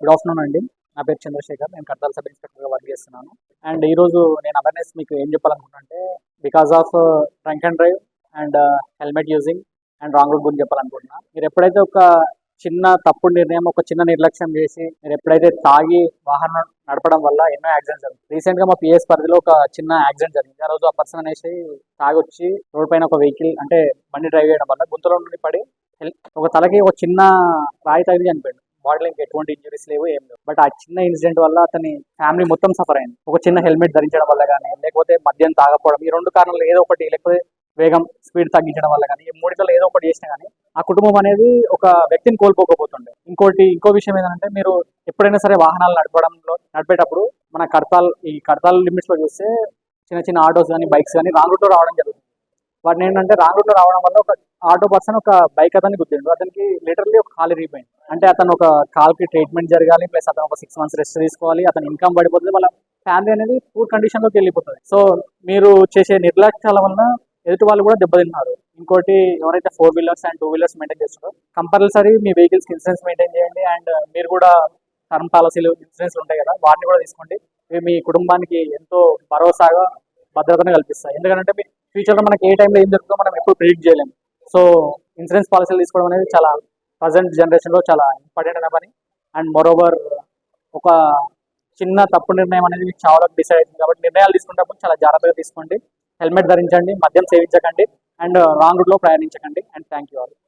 Good afternoon అండి. నా పేరు చంద్రశేఖర్. నేను కడతాల సబ్ ఇన్స్పెక్టర్గా వర్క్ చేస్తున్నాను. అండ్ ఈరోజు నేను అవేర్నెస్ మీకు ఏం చెప్పాలనుకుంటున్నా అంటే because of drunk and drive and helmet using and wrong route గురించి చెప్పాలనుకుంటున్నా. మీరు ఎప్పుడైతే ఒక చిన్న తప్పుడు నిర్ణయం ఒక చిన్న నిర్లక్ష్యం చేసి మీరు ఎప్పుడైతే తాగి వాహనం నడపడం వల్ల ఎన్నో యాక్సిడెంట్స్ జరిగింది రీసెంట్గా మా పిఎస్ పరిధిలో ఒక చిన్న యాక్సిడెంట్ జరిగింది. ఆ రోజు ఆ పర్సన్ అనేసి తాగొచ్చి రోడ్ పైన ఒక వెహికల్ అంటే బండి డ్రైవ్ చేయడం వల్ల గుంతలో నుండి పడి హెల్- ఒక తలకి ఒక చిన్న రాయి తగిలి చనిపోయాడు. బాడీలో ఇంకా ఎటువంటి ఇంజురీస్ లేవు ఏం లేవు. బట్ ఆ చిన్న ఇన్సిడెంట్ వల్ల అతని ఫ్యామిలీ మొత్తం సఫర్ అయింది. ఒక చిన్న హెల్మెట్ ధరించడం వల్ల కానీ లేకపోతే మద్యం తాగకపోవడం ఈ రెండు కారణాలు ఏదో ఒకటి లేకపోతే వేగం స్పీడ్ తగ్గించడం వల్ల కానీ ఈ మూడిట్లో ఏదో ఒకటి చేసినా కానీ ఆ కుటుంబం అనేది ఒక వ్యక్తిని కోల్పోకపోతుండే. ఇంకోటి ఇంకో విషయం ఏంటంటే మీరు ఎప్పుడైనా సరే వాహనాలు నడపడంలో నడిపేటప్పుడు మన కడతాల్ ఈ కడతాల్ లిమిట్స్లో చూస్తే చిన్న చిన్న ఆటోస్ కానీ బైక్స్ కానీ రాంగ్ రూట్లో రావడం జరుగుతుంది. వాటిని ఏంటంటే రాంగ్ రూట్లో రావడం వల్ల ఒక ఆటో పర్సన్ ఒక బైక్ అతన్ని గుద్దిండు. అతనికి లిటరల్లీ ఒక కాలు రీపోయింది అంటే అతను ఒక కాల్కి ట్రీట్మెంట్ జరగాలి ప్లస్ అతను ఒక సిక్స్ మంత్స్ రెస్ట్ తీసుకోవాలి అతని ఇన్కమ్ పడిపోతుంది వాళ్ళ ఫ్యామిలీ అనేది పూర్ కండిషన్లోకి వెళ్ళిపోతుంది. సో మీరు చేసే నిర్లక్ష్యాల వలన ఎదుటి వాళ్ళు కూడా దెబ్బతిన్నారు. ఇంకోటి ఎవరైతే four wheelers and two wheelers maintain చేస్తున్నారో కంపల్సరీ మీ వెహికల్స్కి ఇన్సూరెన్స్ మెయింటైన్ చేయండి అండ్ మీరు కూడా టర్మ్ పాలసీలు ఇన్సూరెన్స్ ఉంటాయి కదా వాటిని కూడా తీసుకోండి. ఇవి మీ కుటుంబానికి ఎంతో భరోసాగా భద్రతను కల్పిస్తాయి. ఎందుకంటే మీ ఫ్యూచర్లో మనకి ఏ టైంలో ఏం జరుగుతుందో మనం ఎప్పుడు ప్రిడిక్ట్ చేయలేము. సో ఇన్సూరెన్స్ పాలసీలు తీసుకోవడం అనేది చాలా ప్రజెంట్ జనరేషన్లో చాలా ఇంపార్టెంట్ అయిన పని. అండ్ మోరోవర్ ఒక చిన్న తప్పు నిర్ణయం అనేది చాలా డిసైడ్ అవుతుంది. కాబట్టి నిర్ణయాలు తీసుకునేటప్పుడు చాలా జాగ్రత్తగా తీసుకోండి. హెల్మెట్ ధరించండి మద్యం సేవించకండి అండ్ రాంగ్ రూట్లో ప్రయాణించకండి. And thank you all